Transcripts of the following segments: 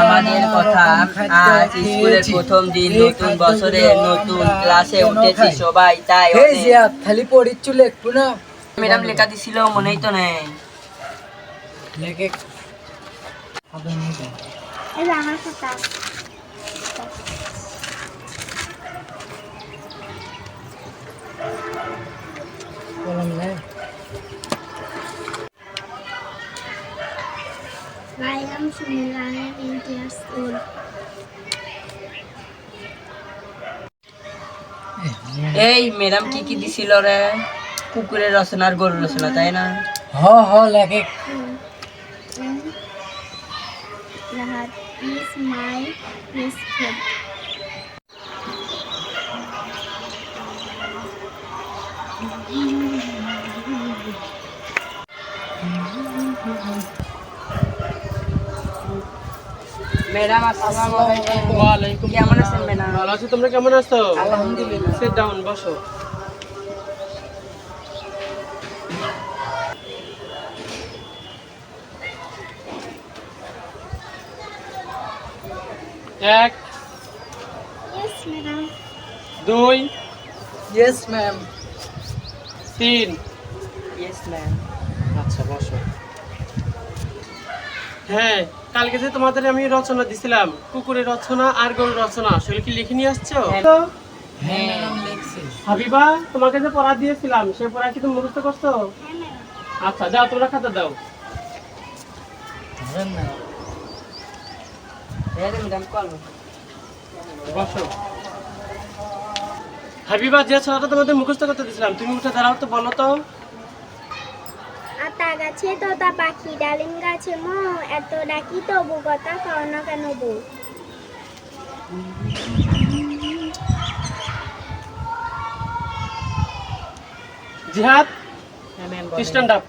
আমাদের কথা আজ স্কুলের প্রথম দিন নতুন বছরে নতুন ক্লাসে উঠেছি সবাই তাই খালি পড়িচ্ছিল একটু না? ম্যাডাম লেখা দিছিল মনেই তো নেই। লেগে এই আমার খাতা কলম নেই I am Sumila. I am eight years old. এই ম্যাডাম কি কি দিছিল রে কুকুরের রচনা আর গরুর রচনা তাই না হ হ লেগে Rahat is my best friend. Madam আসসালামু আলাইকুম। ওয়ালাইকুম কেমন আছেন ম্যাডাম? ভালো আছো তোমরা কেমন আছো? আলহামদুলিল্লাহ। সিট ডাউন বসো। এক. দুই ইয়েস ম্যাম তিন। ইয়েস ম্যাম আচ্ছা বসো। হ্যাঁ কালকে যে তোমাদের আমি রচনা দিছিলাম কুকুরের রচনা আর গরুর রচনা সেগুলো কি লিখে নিয়ে আসছো? হ্যাঁ। হ্যাঁ। হাবিবা তোমাকে যে পড়া দিয়েছিলাম সে পড়া কি তুমি মুখস্থ করছ? হ্যাঁ, আচ্ছা যাও তোমরা খাতা দাও। বসো। হাবিবা যে ছড়াটা তোমাদের মুখস্থ করতে দিয়েছিলাম তুমি উঠে দাঁড়াও তো বলো তো। আতা গাছে তোতা পাখি ডালিম গাছে মো এত ডাকি তবু কথা খাও না কেন বউ? জিহাদ স্ট্যান্ড আপ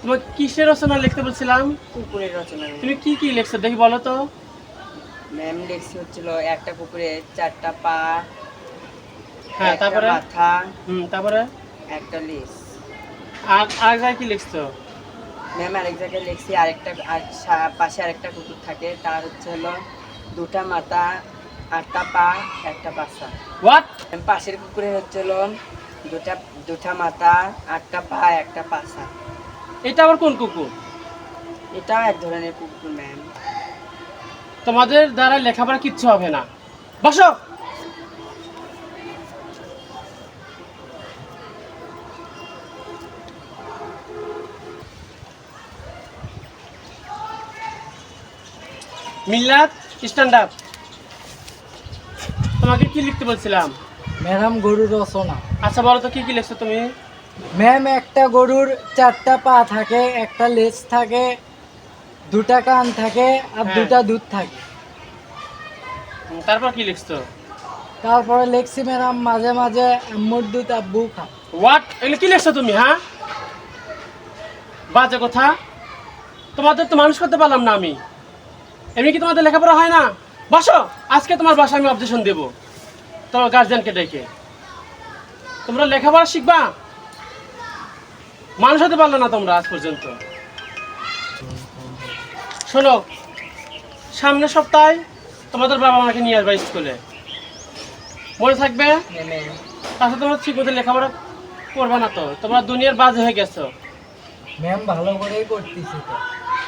তোমাকে কিসের রচনা লিখতে বলছিলাম? কুকুরের রচনা তুমি কি কি লিখছো দেখি বলো তো। ম্যাম লেখছি হচ্ছিল একটা কুকুরে চারটা পা হ্যাঁ তারপরে? মাথা হুম তারপরে? একটা লেজ আর আর জায়গায় কি লিখছো? ম্যাম আরেক জায়গায় লিখছি আরেকটা পাশে আরেকটা কুকুর থাকে তার হচ্ছে হলো দুটা মাথা আটটা পা একটা পাশা হোয়াট পাশের কুকুরের হচ্ছে হলো দুটা দুটা মাথা আটটা পা একটা পাশা এটা আবার কোন কুকুর? এটা এক ধরনের কুকুর ম্যাম তোমাদের দ্বারা লেখাপড়া কিচ্ছু হবে না। বসো! মিল্লাত স্ট্যান্ড আপ তোমাকে কি লিখতে বলছিলাম? ম্যাডাম গরুর রচনা। আচ্ছা বলো তো কি কি লিখছো তুমি? ম্যাম একটা গরুর চারটা পা থাকে একটা লেজ থাকে দুটা কান থাকে আর হ্যাঁ। দুটা দুধ থাকে। তারপর কি লিখছো? তারপরে লেখছি ম্যাডাম মাঝে মাঝে আম্মুর দুধ আব্বু খা হোয়াট এগুলো কি লিখছো তুমি হ্যাঁ? বাজে কথা। তোমাদের তো মানুষ করতে পারলাম না আমি। এমনি কি তোমাদের লেখাপড়া হয় না? বসো আজকে তোমার বাসায় আমি অবজেকশন দেবো। তোমার গার্জিয়ানকে ডেকে। তোমরা লেখাপড়া শিখবা? মানুষ হতে পারল না তোমরা আজ পর্যন্ত। শোনো সামনের সপ্তাহে তোমাদের বাবা মাকে নিয়ে আসবা স্কুলে। মনে থাকবে? তাছাড়া তোমরা ঠিক মতো লেখাপড়া করবে না তো? তোমরা দুনিয়ার বাজে হয়ে গেছো। ম্যাম ভালো করেই করতেছি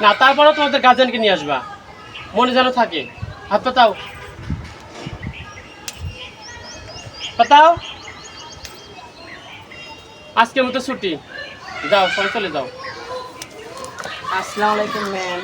না তারপরে তোমাদের গার্জেনকে নিয়ে আসবা। মনে যেন থাকে। হাত পাতাও। পাতাও। আজকের মতো ছুটি। যাও, সবাই চলে যাও। আসসালামু আলাইকুম, ম্যাম।